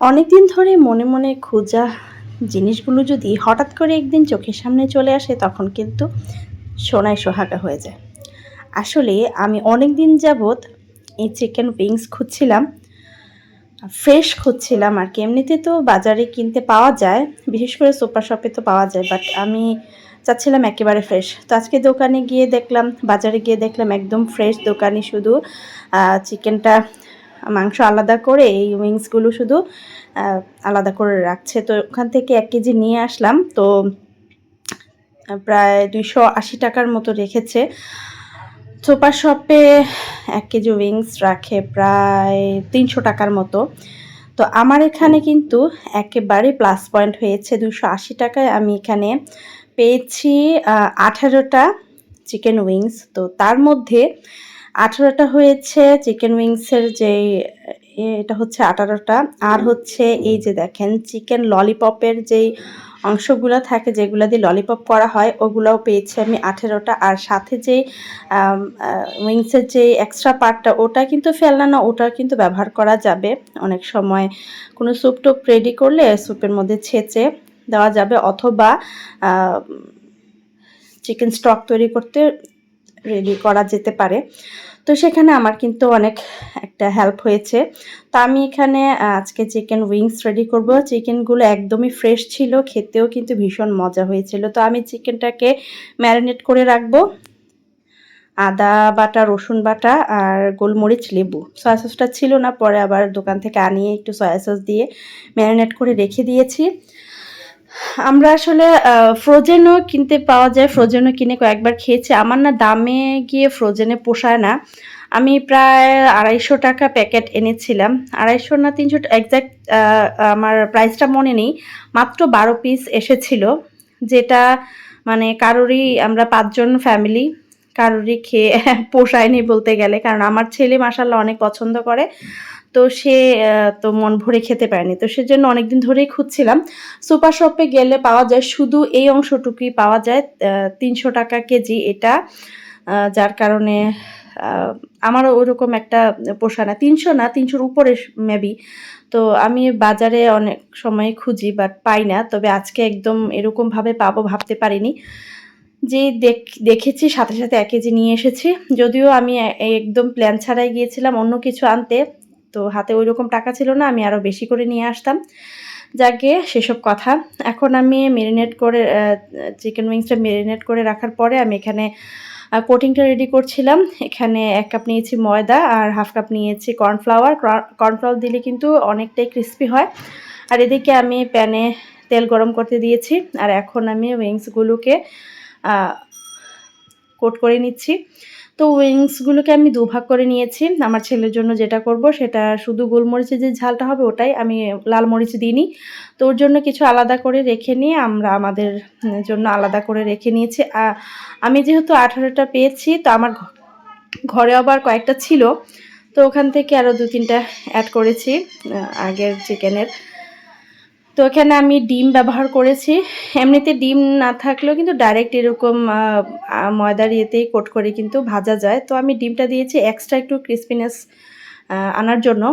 অনেকদিন ধরে মনে মনে খোঁজা জিনিসগুলো যদি হঠাৎ করে একদিন চোখের সামনে চলে আসে, তখন কিন্তু সোনায় সোহাগা হয়ে যায়। আসলে আমি অনেক দিন যাবৎ এই চিকেন উইংস খুঁজছিলাম ফ্রেশ খুঁজছিলাম আর কি। এমনিতে তো বাজারে কিনতে পাওয়া যায়, বিশেষ করে সুপার শপে তো পাওয়া যায় বাট আমি চাচ্ছিলাম একেবারে ফ্রেশ তো আজকে দোকানে গিয়ে দেখলাম, বাজারে গিয়ে দেখলাম একদম ফ্রেশ দোকানে শুধু চিকেনটা মাংস আলাদা করে, এই উইংসগুলো শুধু আলাদা করে রাখছে। তো ওখান থেকে এক কেজি নিয়ে আসলাম। তো প্রায় দুইশো আশি টাকার মতো রেখেছে। সুপার শপে এক কেজি উইংস রাখে প্রায় তিনশো টাকার মতো। তো আমার এখানে কিন্তু একেবারে প্লাস পয়েন্ট হয়েছে। দুশো আশি টাকায় আমি এখানে পেয়েছি আঠারোটা চিকেন উইংস। তো তার মধ্যে আঠারোটা হয়েছে চিকেন উইংসের যে এটা হচ্ছে আঠারোটা। আর হচ্ছে এই যে দেখেন চিকেন ললিপপের যেই অংশগুলো থাকে, যেগুলো দিয়ে ললিপপ করা হয়, ওগুলোও পেয়েছি আমি আঠেরোটা। আর সাথে যে উইংসের যে এক্সট্রা পার্টটা ওটা কিন্তু ফেলনা না, ওটা কিন্তু ব্যবহার করা যাবে। অনেক সময় কোনো স্যুপ টুপ রেডি করলে স্যুপের মধ্যে ছেঁচে দেওয়া যাবে, অথবা চিকেন স্টক তৈরি করতে রেডি করা যেতে পারে। তো সেখানে আমার কিন্তু অনেক একটা হেল্প হয়েছে। তো আমি এখানে আজকে চিকেন উইংস রেডি করব। চিকেনগুলো একদমই ফ্রেশ ছিল, খেতেও কিন্তু ভীষণ মজা হয়েছিল। তো আমি চিকেনটাকে ম্যারিনেট করে রাখব। আদা বাটা, রসুন বাটা আর গোলমরিচ, লেবু। সয়া সসটা ছিল না, পরে আবার দোকান থেকে আনিয়ে একটু সয়া সস দিয়ে ম্যারিনেট করে রেখে দিয়েছি। আমরা আসলে ফ্রোজেনও কিনতে পাওয়া যায়। ফ্রোজেনও কিনে কয়েকবার খেয়েছি। আমার না দামে গিয়ে ফ্রোজেনে পোষায় না। আমি প্রায় আড়াইশো টাকা প্যাকেট এনেছিলাম। আড়াইশো না তিনশো একজ্যাক্ট আমার প্রাইসটা মনে নেই। মাত্র বারো পিস এসেছিল, যেটা মানে কারোরই আমরা পাঁচজন ফ্যামিলি কারোরই খেয়ে পোষায়নি বলতে গেলে। কারণ আমার ছেলে মাসাল্লাহ অনেক পছন্দ করে। তো সে তো মন ভরে খেতে পারেনি। তো সেজন্য অনেকদিন ধরেই খুঁজছিলাম। সুপার শপে গেলে পাওয়া যায় শুধু এই অংশটুকুই পাওয়া যায় তিনশো টাকা কেজি এটা যার কারণে আমারও ওরকম একটা পোষা না। তিনশো না, তিনশোর উপরে মেবি তো আমি বাজারে অনেক সময় খুঁজি বাট পাই না। তবে আজকে একদম এরকমভাবে পাবো ভাবতে পারিনি। যে দেখ- দেখেছি সাথে সাথে এক কেজি নিয়ে এসেছি। যদিও আমি একদম প্ল্যান ছাড়াই গিয়েছিলাম অন্য কিছু আনতে। তো হাতে ওই রকম টাকা ছিল না, আমি আরও বেশি করে নিয়ে আসতাম। যাকে সেসব কথা। এখন আমি মেরিনেট করে চিকেন উইংসটা মেরিনেট করে রাখার পরে আমি এখানে কোটিংটা রেডি করছিলাম। এখানে এক কাপ নিয়েছি ময়দা আর হাফ কাপ নিয়েছি কর্নফ্লাওয়ার কর্নফ্লাওয়ার দিলে কিন্তু অনেকটাই ক্রিস্পি হয়। আর এদিকে আমি প্যানে তেল গরম করতে দিয়েছি। আর এখন আমি উইংসগুলোকে কোট করে নিচ্ছি। তো উইংসগুলোকে আমি দুভাগ করে নিয়েছি। আমার ছেলের জন্য যেটা করব সেটা শুধু গোলমরিচের যে ঝালটা হবে ওটাই আমি লাল মরিচ দিইনি। তো ওর জন্য কিছু আলাদা করে রেখে নিয়ে আমরা আমাদের জন্য আলাদা করে রেখে নিয়েছি। আমি যেহেতু আঠারোটা পেয়েছি, তো আমার ঘরে আবার কয়েকটা ছিল। তো ওখান থেকে আরও দু তিনটা অ্যাড করেছি আগের চিকেনের তো এখানে আমি ডিম ব্যবহার করেছি। এমনিতে ডিম না থাকলেও কিন্তু ডাইরেক্ট এরকম ময়দার ইয়েতেই কোট করে কিন্তু ভাজা যায়। তো আমি ডিমটা দিয়েছি এক্সট্রা একটু ক্রিসপিনেস আনার জন্য।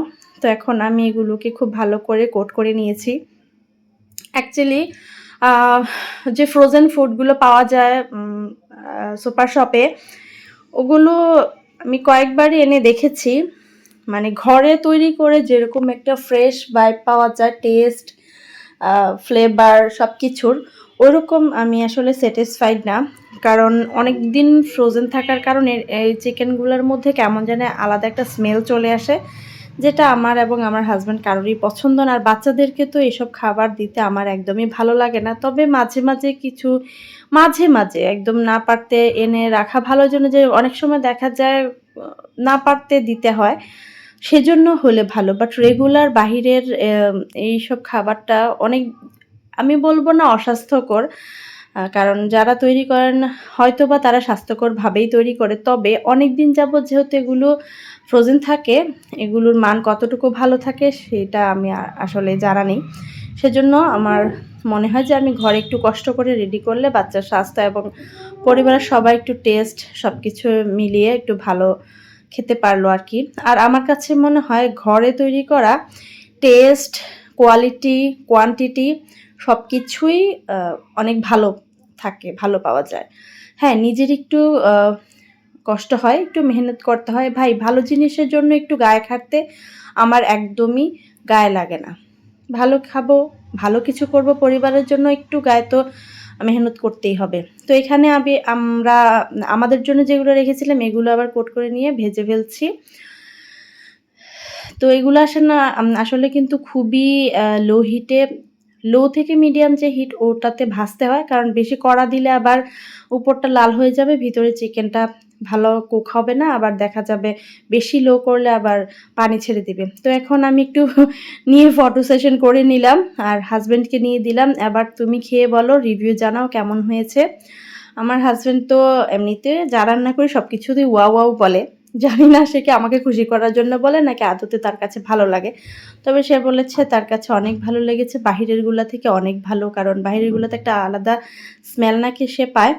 তো এখন আমি এগুলোকে খুব ভালো করে কোট করে নিয়েছি। অ্যাকচুয়ালি যে ফ্রোজেন ফুডগুলো পাওয়া যায় সুপার শপে ওগুলো আমি কয়েকবারই এনে দেখেছি। মানে ঘরে তৈরি করে যেরকম একটা ফ্রেশ ভাইব পাওয়া যায় টেস্ট ফ্লেভার সব কিছুর ওরকম আমি আসলে স্যাটিসফাইড না। কারণ অনেক দিন ফ্রোজেন থাকার কারণে এই চিকেনগুলোর মধ্যে কেমন যেন আলাদা একটা স্মেল চলে আসে, যেটা আমার এবং আমার হাজব্যান্ড কারোরই পছন্দ না। আর বাচ্চাদেরকে তো এসব খাবার দিতে আমার একদমই ভালো লাগে না। তবে মাঝে মাঝে কিছু, মাঝে মাঝে একদম না পারতে এনে রাখা ভালো। জন্য যে অনেক সময় দেখা যায়, না পারতে দিতে হয়। সেজন্য হলে ভালো বাট রেগুলার বাহিরের এইসব খাবারটা অনেক, আমি বলব না অস্বাস্থ্যকর কারণ যারা তৈরি করেন হয়তো বা তারা স্বাস্থ্যকরভাবেই তৈরি করে, তবে অনেক দিন যাবত যেহেতু এগুলো ফ্রোজেন থাকে, এগুলোর মান কতটুকু ভালো থাকে সেটা আমি আসলে জানা নেই। সেজন্য আমার মনে হয় যে আমি ঘরে একটু কষ্ট করে রেডি করলে বাচ্চার স্বাস্থ্য এবং পরিবারের সবাই একটু টেস্ট সব কিছু মিলিয়ে একটু ভালো খেতে পারল আর কি। আর আমার কাছে মনে হয় ঘরে তৈরি করা টেস্ট কোয়ালিটি কোয়ান্টিটি সব কিছুই অনেক ভালো থাকে, ভালো পাওয়া যায়। হ্যাঁ নিজের একটু কষ্ট হয়, একটু মেহনত করতে হয়। ভাই, ভালো জিনিসের জন্য একটু গায়ে খাটতে আমার একদমই গায়ে লাগে না। ভালো খাব, ভালো কিছু করব পরিবারের জন্য একটু গায়ে তো মেহনত করতেই হবে। তো এখানে আমি, আমরা, আমাদের জন্য যেগুলো রেখেছিলাম, এগুলো আবার কোট করে নিয়ে ভেজে ফেলছি। তো এগুলো আসে না আসলে কিন্তু খুবই লো হিটে লো থেকে মিডিয়াম যে হিট ওটাতে ভাজতে হয়। কারণ বেশি কড়া দিলে আবার উপরটা লাল হয়ে যাবে, ভিতরে চিকেনটা ভালো কুক হবে না, আবার দেখা যাবে বেশি লো করলে আবার পানি ছেড়ে দিবে। তো এখন আমি একটু নিয়ে ফটো সেশন করে নিলাম আর হাজব্যান্ডকে নিয়ে দিলাম। এবার তুমি খেয়ে বলো রিভিউ জানাও কেমন হয়েছে। আমার হাজব্যান্ড তো এমনিতে যা রান্না করি সব কিছুতেই ওয়া ওয়াও বলে। জানি না সে কি আমাকে খুশি করার জন্য বলে নাকি আদতে তার কাছে ভালো লাগে। তবে সে বলেছে তার কাছে অনেক ভালো লেগেছে, বাহিরেরগুলা থেকে অনেক ভালো, কারণ বাহিরেরগুলোতে একটা আলাদা স্মেল নাকি সে পায়।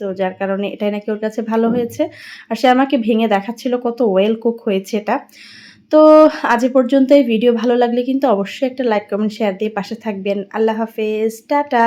তো যার কারণে এটাই নাকি ওর কাছে ভালো হয়েছে। আর সে আমাকে ভেঙে দেখাচ্ছিল কত ওয়েল কুক হয়েছে এটা। তো আজ পর্যন্ত এই ভিডিও ভালো লাগলে কিন্তু অবশ্যই একটা লাইক কমেন্ট শেয়ার দিয়ে পাশে থাকবেন। আল্লাহ হাফেজ। টাটা।